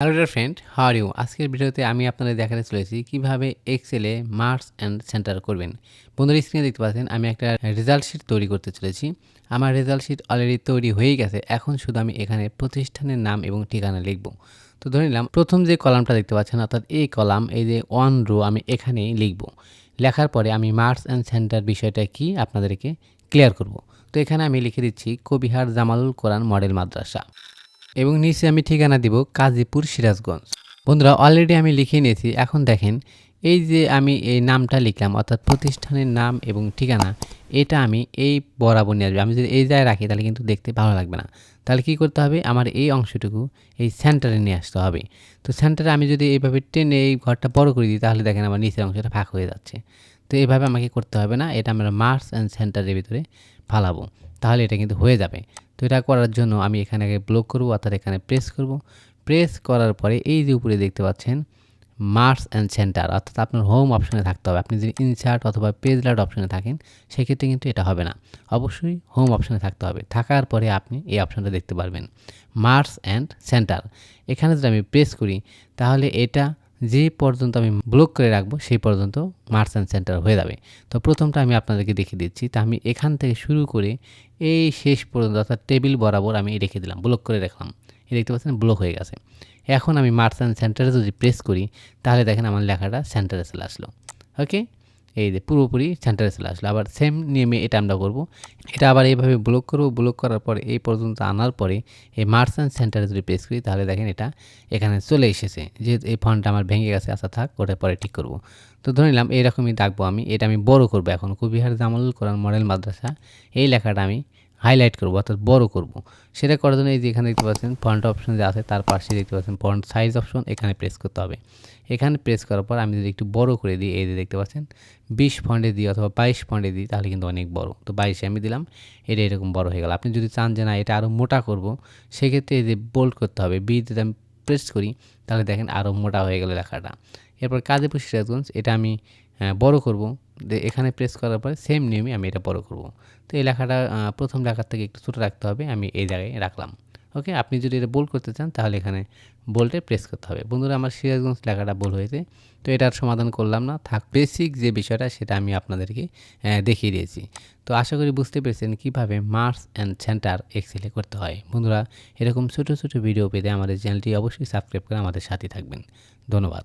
Hello dear friend her you আজকের ভিডিওতে আমি আপনাদের দেখাতে চলেছি কীভাবে এক্সেলে মার্কস অ্যান্ড সেন্টার করবেন। বন্ধুরা স্ক্রিনে দেখতে পাচ্ছেন, আমি একটা রেজাল্ট শিট তৈরি করতে চলেছি। আমার রেজাল্ট শিট অলরেডি তৈরি হয়েই গেছে। এখন শুধু আমি এখানে প্রতিষ্ঠানের নাম এবং ঠিকানা লিখব। তো ধরে নিলাম, প্রথম যে কলামটা দেখতে পাচ্ছেন, অর্থাৎ এই কলাম, এই যে ওয়ান রো আমি এখানেই লিখব। লেখার পরে আমি মার্কস অ্যান্ড সেন্টার বিষয়টা কি আপনাদেরকে ক্লিয়ার করব। তো এখানে আমি লিখে দিচ্ছি কবিহার জামালুল কোরআন মডেল মাদ্রাসা। এবং নিচে আমি ঠিকানা দিব কাজীপুর সিরাজগঞ্জ। বন্ধুরা অলরেডি আমি লিখে নিয়েছি। এখন দেখেন, এই যে আমি এই নামটা লিখলাম, অর্থাৎ প্রতিষ্ঠানের নাম এবং ঠিকানা, এটা আমি এই বরাবর নিয়ে আসবে। আমি যদি এই জায়গায় রাখি, তাহলে কিন্তু দেখতে ভালো লাগবে না। তাহলে কি করতে হবে? আমার এই অংশটুকু এই সেন্টারে নিয়ে আসতে হবে। তো সেন্টারে আমি যদি এইভাবে টেনে এই ঘরটা বড় করে দিই, তাহলে দেখেন আমার নিচের অংশটা ফাঁক হয়ে যাচ্ছে। তো এইভাবে আমাকে করতে হবে না। এটা আমরা মার্কস অ্যান্ড সেন্টারের ভিতরে ফালাবো। তাহলে এটা কিন্তু হয়ে যাবে। তো এটা করার জন্য আমি এখানে আগে ব্লক করব, অর্থাৎ এখানে প্রেস করব। প্রেস করার পরে এই যে উপরে দেখতে পাচ্ছেন মার্স অ্যান্ড সেন্টার অর্থাৎ আপনার হোম অপশনে থাকতে হবে। আপনি যদি ইনসার্ট অথবা পেজ লাইট অপশনে থাকেন, সেক্ষেত্রে কিন্তু এটা হবে না। অবশ্যই হোম অপশনে থাকতে হবে। থাকার পরে আপনি এই অপশনটা দেখতে পারবেন। মার্স অ্যান্ড সেন্টার এখানে যদি আমি প্রেস করি, তাহলে এটা যে পর্যন্ত আমি ব্লক করে রাখব, সেই পর্যন্ত মার্স অ্যান্ড সেন্টার হয়ে যাবে। তো প্রথমটা আমি আপনাদেরকে দেখিয়ে দিচ্ছি। তা আমি এখান থেকে শুরু করে এই শেষ পর্যন্ত অর্থাৎ টেবিল বরাবর আমি রেখে দিলাম ব্লক করে রাখলাম। এই দেখতে পাচ্ছেন ব্লক হয়ে গেছে। এখন আমি মার্স অ্যান্ড সেন্টারে যদি প্রেস করি, তাহলে দেখেন আমার লেখাটা সেন্টারে চলে আসলো। ওকে এই যে পুরোপুরি সেন্টারে চলে আসলো। আবার সেম নিয়মে এটা আমরা করব। এটা আবার এইভাবে ব্লক করব। ব্লক করার পরে এই পর্যন্ত আনার পরে এই অ্যান্ড সেন্টারে যদি প্রেস করি, তাহলে দেখেন এটা এখানে চলে এসেছে। যেহেতু এই ফন্টটা আমার ভেঙে গেছে আসা থাক ওটা পরে ঠিক করব। তো ধরে নিলাম এইরকমই ডাকবো আমি। এটা আমি বড় করব এখন। কুবিহার জামালুল কোরআন মডেল মাদ্রাসা, এই লেখাটা আমি হাইলাইট করব অর্থাৎ বড় করব। সেটা করার জন্য এই যে এখানে দেখতে পাচ্ছেন ফন্ট অপশন যে আছে তার পাশে দেখতে পাচ্ছেন ফন্ট সাইজ অপশন এখানে প্রেস করতে হবে। এখানে প্রেস করার পর আমি যদি একটু বড় করে দিই, এই যে দেখতে পাচ্ছেন, বিশ ফন্টে দিই অথবা বাইশ ফন্টে দিই, তাহলে কিন্তু অনেক বড়। তো বাইশে আমি দিলাম, এটা এরকম বড় হয়ে গেল। আপনি যদি চান যে না, এটা আরও মোটা করব, সেক্ষেত্রে এই যে বোল্ড করতে হবে। বি যদি আমি প্রেস করি, তাহলে দেখেন আরও মোটা হয়ে গেল লেখাটা। এরপর কাজীপুর সিরাজগঞ্জ এটা আমি বড় করব। এখানে প্রেস করার পরে সেম নিয়মে আমি এটা বড় করব। তো এই লেখাটা প্রথম লেখার থেকে একটু ছোটো রাখতে হবে, আমি এই জায়গায় রাখলাম। ওকে আপনি যদি এটা বোল করতে চান, তাহলে এখানে বোল্টে প্রেস করতে হবে। বন্ধুরা, আমার সিরাজগঞ্জ লেখাটা ভুল হয়েছে, তো এটার সমাধান করলাম না। থাক বেসিক যে বিষয়টা, সেটা আমি আপনাদেরকে দেখিয়ে দিয়েছি। তো আশা করি বুঝতে পেরেছেন কীভাবে মার্কস অ্যান্ড সেন্টার এক্সেলে করতে হয়। বন্ধুরা, এরকম ছোটো ছোটো ভিডিও পেতে আমাদের চ্যানেলটি অবশ্যই সাবস্ক্রাইব করে আমাদের সাথে থাকবেন। ধন্যবাদ।